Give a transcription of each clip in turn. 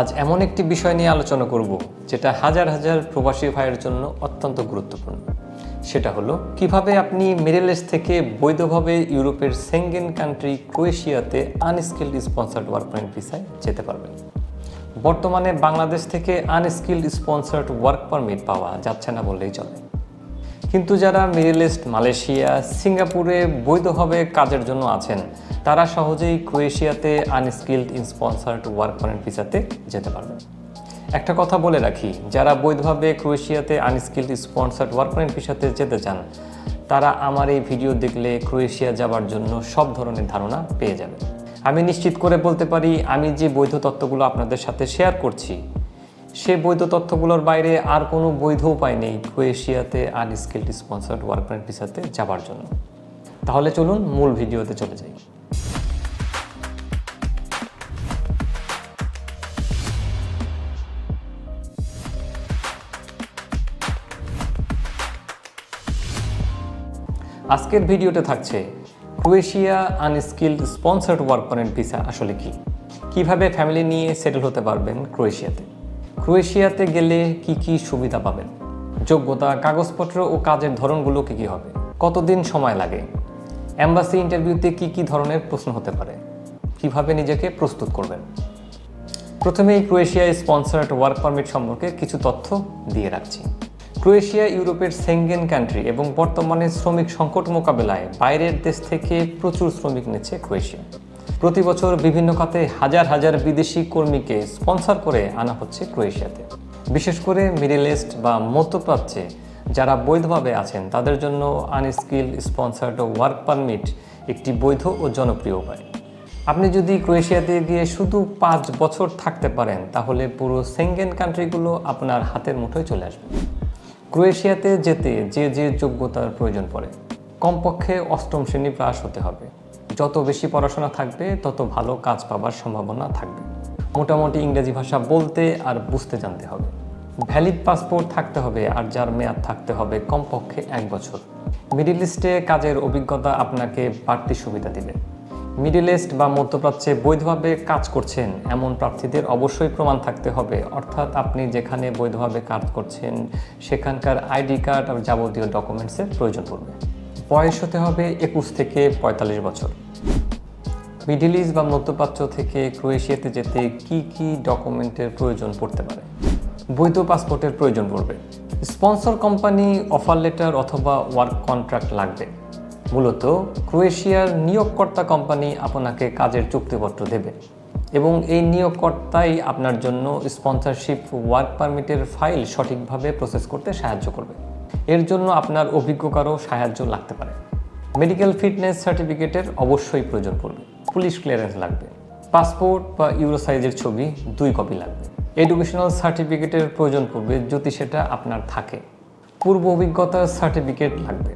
আজ এমন একটি বিষয় নিয়ে আলোচনা করব, যেটা হাজার হাজার প্রবাসী ভাইয়ের জন্য অত্যন্ত গুরুত্বপূর্ণ। সেটা হলো, কীভাবে আপনি মিডল ইস্ট থেকে বৈধভাবে ইউরোপের সেঙ্গেন কান্ট্রি ক্রোয়েশিয়াতে আনস্কিল্ড স্পন্সার্ড ওয়ার্ক পারমিট ভিসায় যেতে পারবেন। বর্তমানে বাংলাদেশ থেকে আনস্কিল্ড স্পন্সার্ড ওয়ার্ক পারমিট পাওয়া যাচ্ছে না বললেই চলে। কিন্তু যারা মিডল ইস্ট, মালয়েশিয়া, সিঙ্গাপুরে বৈধভাবে কাজের জন্য আছেন, তারা সহজেই ক্রোয়েশিয়াতে আনস্কিল্ড স্পন্সার্ড ওয়ার্ক পারমিট ভিসাতে যেতে পারবেন। একটা কথা বলে রাখি, যারা বৈধভাবে ক্রোয়েশিয়াতে আনস্কিল্ড স্পন্সার্ড ওয়ার্ক পারমিট ভিসাতে যেতে চান, তারা আমার এই ভিডিও দেখলে ক্রোয়েশিয়া যাওয়ার জন্য সব ধরনের ধারণা পেয়ে যাবে আমি নিশ্চিত করে বলতে পারি, আমি যে বৈধ তত্ত্বগুলো আপনাদের সাথে শেয়ার করছি সে বৈধ তথ্যগুলোর বাইরে আর কোনো বৈধ উপায় নেই ক্রোয়েশিয়াতে আনস্কিল্ড স্পন্সার্ড ওয়ার্ক পারমিট ভিসাতে যাবার জন্য। তাহলে চলুন মূল ভিডিওতে চলে যাই। আজকের ভিডিওতে থাকছে, Croatia unskilled sponsored work permit visa আসলে কি? কীভাবে ফ্যামিলি নিয়ে সেটেল হতে পারবেন ক্রোয়েশিয়াতে? ক্রোয়েশিয়াতে গেলে কি কি সুবিধা পাবেন? যোগ্যতা, কাগজপত্র ও কাজের ধরনগুলো কি কি হবে? কতদিন সময় লাগে? অ্যাম্বাসি ইন্টারভিউতে কি কি ধরনের প্রশ্ন হতে পারে? কীভাবে নিজেকে প্রস্তুত করবেন? প্রথমেই ক্রোয়েশিয়া স্পন্সার্ড ওয়ার্ক পারমিট সম্পর্কে কিছু তথ্য দিয়ে রাখছি। ক্রোয়েশিয়া ইউরোপের সেঙ্গেন কান্ট্রি এবং বর্তমানে শ্রমিক সংকট মোকাবেলায় বাইরের দেশ থেকে প্রচুর শ্রমিক নিচ্ছে ক্রোয়েশিয়া। প্রতি বছর বিভিন্ন খাতে হাজার হাজার বিদেশি কর্মীকে স্পন্সর করে আনা হচ্ছে ক্রোয়েশিয়াতে। বিশেষ করে মিডল ইস্ট বা মধ্যপ্রাচ্যে যারা বৈধভাবে আছেন, তাদের জন্য আনস্কিল স্পন্সার্ড ওয়ার্ক পারমিট একটি বৈধ ও জনপ্রিয় উপায়। আপনি যদি ক্রোয়েশিয়াতে গিয়ে শুধু পাঁচ বছর থাকতে পারেন, তাহলে পুরো সেঙ্গেন কান্ট্রিগুলো আপনার হাতের মুঠোয় চলে আসবে। ক্রোয়েশিয়াতে যেতে যে যে যোগ্যতার প্রয়োজন পড়ে, কমপক্ষে অষ্টম শ্রেণি পাশ হতে হবে। যত বেশি পড়াশোনা থাকবে, তত ভালো কাজ পাবার সম্ভাবনা থাকবে। মোটামুটি ইংরেজি ভাষা বলতে আর বুঝতে জানতে হবে। ভ্যালিড পাসপোর্ট থাকতে হবে আর যার মেয়াদ থাকতে হবে কমপক্ষে এক বছর। মিডিল ইস্টে কাজের অভিজ্ঞতা আপনাকে বাড়তি সুবিধা দিবে। মিডিল ইস্ট বা মধ্যপ্রাচ্যে বৈধভাবে কাজ করছেন এমন প্রার্থীদের অবশ্যই প্রমাণ থাকতে হবে। অর্থাৎ আপনি যেখানে বৈধভাবে কাজ করছেন, সেখানকার আইডি কার্ড আর যাবতীয় ডকুমেন্টসের প্রয়োজন পড়বে। বয়স হতে হবে একুশ থেকে পঁয়তাল্লিশ বছর। মিডিল ইস্ট বা মধ্যপ্রাচ্য থেকে ক্রোয়েশিয়াতে যেতে কি কি ডকুমেন্টের প্রয়োজন পড়তে পারে? বৈধ পাসপোর্টের প্রয়োজন পড়বে। স্পন্সর কোম্পানি, অফার লেটার অথবা ওয়ার্ক কন্ট্রাক্ট লাগবে। মূলত, ক্রোয়েশিয়ার নিয়োগকর্তা কোম্পানি আপনাকে কাজের চুক্তিপত্র দেবে এবং এই নিয়োগকর্তাই আপনার জন্য স্পন্সরশিপ ওয়ার্ক পারমিটের ফাইল সঠিকভাবে প্রসেস করতে সাহায্য করবে। এর জন্য আপনার অভিজ্ঞ কারও সাহায্য লাগতে পারে। মেডিকেল ফিটনেস সার্টিফিকেটের অবশ্যই প্রয়োজন পড়বে। পুলিশ ক্লিয়ারেন্স লাগবে। পাসপোর্ট বা ইউরো সাইজের ছবি, দুই কপি লাগবে। এডুকেশনাল সার্টিফিকেটের প্রয়োজন পড়বে, যদি সেটা আপনার থাকে। পূর্ব অভিজ্ঞতার সার্টিফিকেট লাগবে।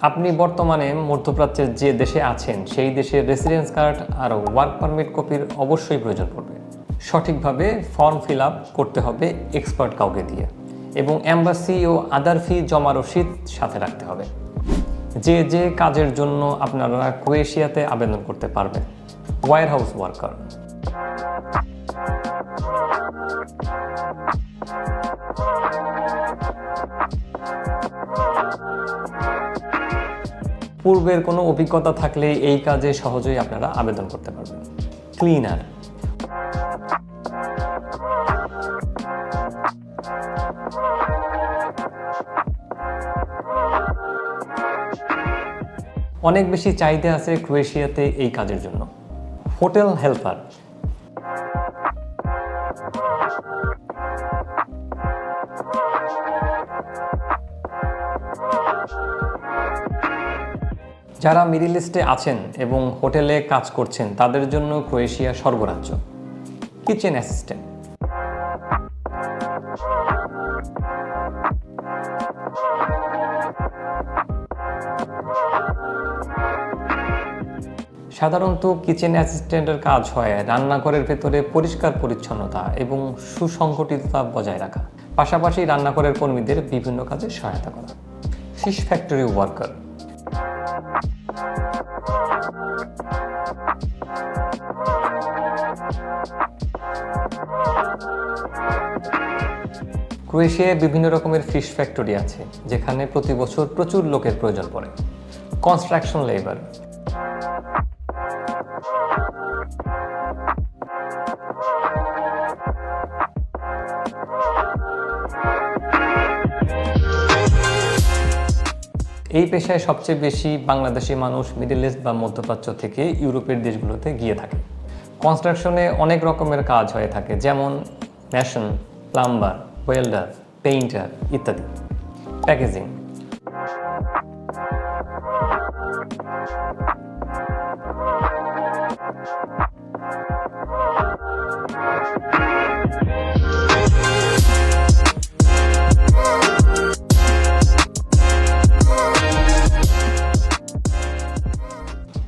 আপনি বর্তমানে মধ্যপ্রাচ্যের যে দেশে আছেন, সেই দেশের রেসিডেন্স কার্ড আর ওয়ার্ক পারমিট কপির অবশ্যই প্রয়োজন পড়বে। সঠিকভাবে ফর্ম ফিল আপ করতে হবে এক্সপার্ট কাউকে দিয়ে। এবং অ্যাম্বাসি ও আদার ফি জমা রসিদ সাথে রাখতে হবে। যে যে কাজের জন্য আপনারা ক্রোয়েশিয়াতে আবেদন করতে পারবেন। Warehouse worker. পূর্বের কোনো অভিজ্ঞতা থাকলে এই কাজে সহজেই আপনারা আবেদন করতে পারবেন। ক্লিনার। অনেক বেশি চাহিদা আছে ক্রোয়েশিয়াতে এই কাজের জন্য। Hotel helper. যারা মিডিল ইস্টে আছেন এবং হোটেলে কাজ করছেন, তাদের জন্য ক্রোয়েশিয়া স্বর্গরাজ্য। Kitchen assistant. সাধারণত কিচেন অ্যাসিস্ট্যান্টের কাজ হয় রান্নাঘরের ভেতরে পরিষ্কার পরিচ্ছন্নতা এবং সুসংগঠিততা বজায় রাখা। পাশাপাশি রান্নাঘরের কর্মীদের বিভিন্ন কাজে সহায়তা করা। ফিশ ফ্যাক্টরি ওয়ার্কার ক্রোয়েশিয়ায় বিভিন্ন রকমের ফিশ ফ্যাক্টরি আছে, যেখানে প্রতি বছর প্রচুর লোকের প্রয়োজন পড়ে। কনস্ট্রাকশন লেবার এই পেশায় সবচেয়ে বেশি বাংলাদেশি মানুষ মিডল ইস্ট বা মধ্যপ্রাচ্য থেকে ইউরোপের দেশগুলোতে গিয়ে থাকে। কনস্ট্রাকশনে অনেক রকমের কাজ হয়ে থাকে, যেমন ম্যাশন, প্লাম্বার, ওয়েল্ডার, পেইন্টার ইত্যাদি। প্যাকেজিং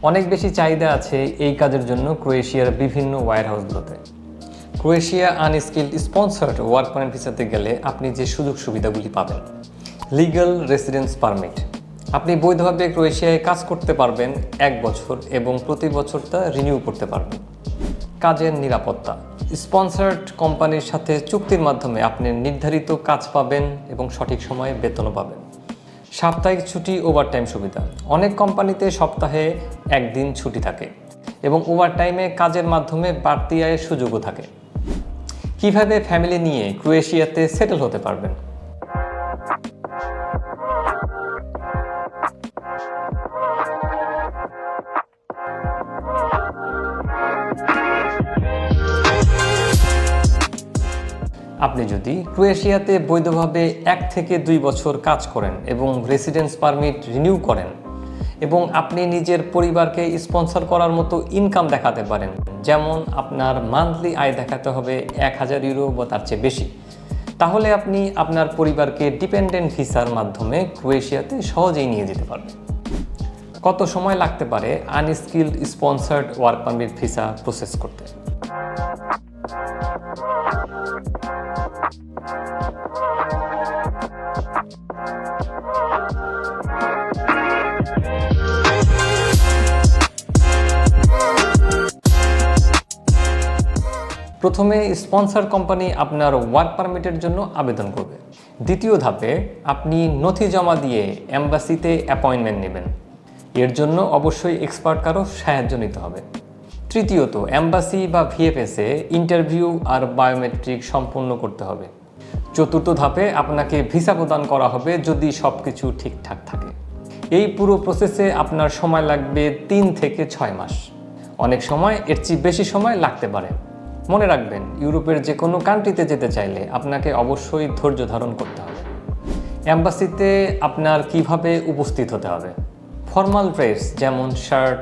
অনেক বেশি চাহিদা আছে এই কাজের জন্য ক্রোয়েশিয়ার বিভিন্ন ওয়ার হাউসগুলোতে Croatia unskilled sponsored work permit ভিসাতে গেলে আপনি যে সুযোগ সুবিধাগুলি পাবেন, লিগ্যাল রেসিডেন্স পারমিট। আপনি বৈধভাবে ক্রোয়েশিয়ায় কাজ করতে পারবেন এক বছর এবং প্রতি বছর তা রিনিউ করতে পারবেন। কাজের নিরাপত্তা। স্পন্সার্ড কোম্পানির সাথে চুক্তির মাধ্যমে আপনি নির্ধারিত কাজ পাবেন এবং সঠিক সময়ে বেতনও পাবেন। সাপ্তাহিক ছুটি ওভারটাইম সুবিধা। অনেক কোম্পানিতে সপ্তাহে একদিন ছুটি থাকে এবং ওভারটাইমে কাজের মাধ্যমে বাড়তি আয়ের সুযোগও থাকে। কীভাবে ফ্যামিলি নিয়ে ক্রোয়েশিয়াতে সেটেল হতে পারবেন? আপনি যদি ক্রোয়েশিয়াতে বৈধভাবে এক থেকে দুই বছর কাজ করেন এবং রেসিডেন্স পারমিট রিনিউ করেন এবং আপনি নিজের পরিবারকে স্পন্সর করার মতো ইনকাম দেখাতে পারেন, যেমন আপনার মান্থলি আয় দেখাতে হবে এক হাজার ইউরো বা তার চেয়ে বেশি, তাহলে আপনি আপনার পরিবারকে ডিপেন্ডেন্ট ভিসার মাধ্যমে ক্রোয়েশিয়াতে সহজেই নিয়ে যেতে পারবেন। কত সময় লাগতে পারে unskilled sponsored work permit visa process করতে? প্রথমে স্পন্সর কোম্পানি আপনার ওয়ার্ক পারমিটের জন্য আবেদন করবে। দ্বিতীয় ধাপে আপনি নথি জমা দিয়ে অ্যাম্বাসিতে অ্যাপয়েন্টমেন্ট নেবেন। এর জন্য অবশ্যই এক্সপার্ট কারও সাহায্য নিতে হবে। তৃতীয়ত অ্যাম্বাসি বা ভিএফএসে ইন্টারভিউ আর বায়োমেট্রিক সম্পূর্ণ করতে হবে। চতুর্থ ধাপে আপনাকে ভিসা প্রদান করা হবে যদি সব কিছু ঠিকঠাক থাকে। এই পুরো প্রসেসে আপনার সময় লাগবে তিন থেকে ছয় মাস। অনেক সময় এর চেয়ে বেশি সময় লাগতে পারে। মনে রাখবেন, ইউরোপের যে কোনো কান্ট্রিতে যেতে চাইলে আপনাকে অবশ্যই ধৈর্য ধারণ করতে হবে। অ্যাম্বাসিতে আপনার কীভাবে উপস্থিত হতে হবে? ফর্মাল ড্রেস যেমন শার্ট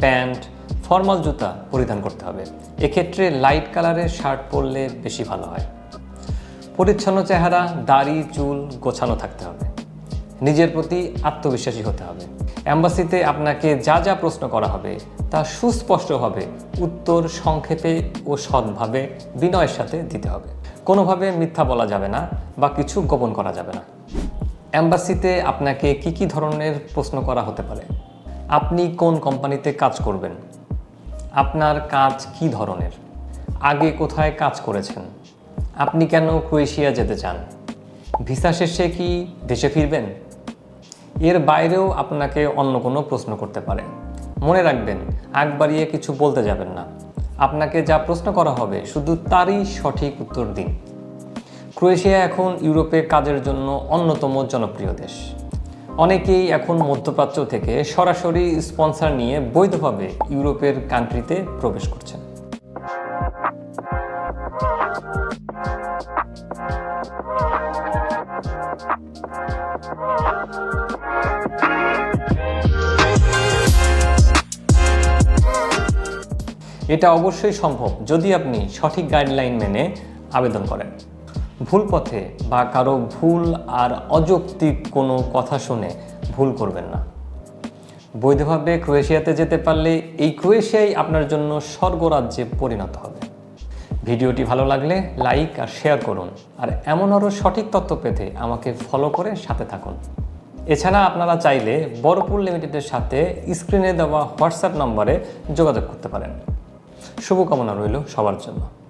প্যান্ট ফর্মাল জুতা পরিধান করতে হবে। এক্ষেত্রে লাইট কালারের শার্ট পরলে বেশি ভালো হয়। পরিচ্ছন্ন চেহারা, দাড়ি, চুল গোছানো থাকতে হবে। নিজের প্রতি আত্মবিশ্বাসী হতে হবে। অ্যাম্বাসিতে আপনাকে যা যা প্রশ্ন করা হবে তা সুস্পষ্টভাবে উত্তর সংক্ষেপে ও সৎভাবে বিনয়ের সাথে দিতে হবে। কোনোভাবে মিথ্যা বলা যাবে না বা কিছু গোপন করা যাবে না। অ্যাম্বাসিতে আপনাকে কি কি ধরনের প্রশ্ন করা হতে পারে? আপনি কোন কোম্পানিতে কাজ করবেন? আপনার কাজ কি ধরনের? আগে কোথায় কাজ করেছেন? আপনি কেন ক্রোয়েশিয়া যেতে চান? ভিসা শেষে কি দেশে ফিরবেন? এর বাইরেও আপনাকে অন্য কোনো প্রশ্ন করতে পারে। মনে রাখবেন, আগ বাড়িয়ে কিছু বলতে যাবেন না। আপনাকে যা প্রশ্ন করা হবে শুধু তারই সঠিক উত্তর দিন। ক্রোয়েশিয়া এখন ইউরোপে কাজের জন্য অন্যতম জনপ্রিয় দেশ। অনেকেই এখন মধ্যপ্রাচ্য থেকে সরাসরি স্পন্সর নিয়ে বৈধভাবে ইউরোপের কান্ট্রিতে প্রবেশ করছেন। এটা অবশ্যই সম্ভব যদি আপনি সঠিক গাইডলাইন মেনে আবেদন করেন। ভুল পথে বা কারও ভুল আর অযৌক্তিক কোনো কথা শুনে ভুল করবেন না। বৈধভাবে ক্রোয়েশিয়াতে যেতে পারলে এই ক্রোয়েশিয়াই আপনার জন্য স্বর্গরাজ্যে পরিণত হবে। ভিডিওটি ভালো লাগলে লাইক আর শেয়ার করুন আর এমন আরও সঠিক তথ্য পেতে আমাকে ফলো করে সাথে থাকুন। এছাড়া আপনারা চাইলে বড়পুর লিমিটেডের সাথে স্ক্রিনে দেওয়া হোয়াটসঅ্যাপ নম্বরে যোগাযোগ করতে পারেন। শুভকামনা রইল সবার জন্য।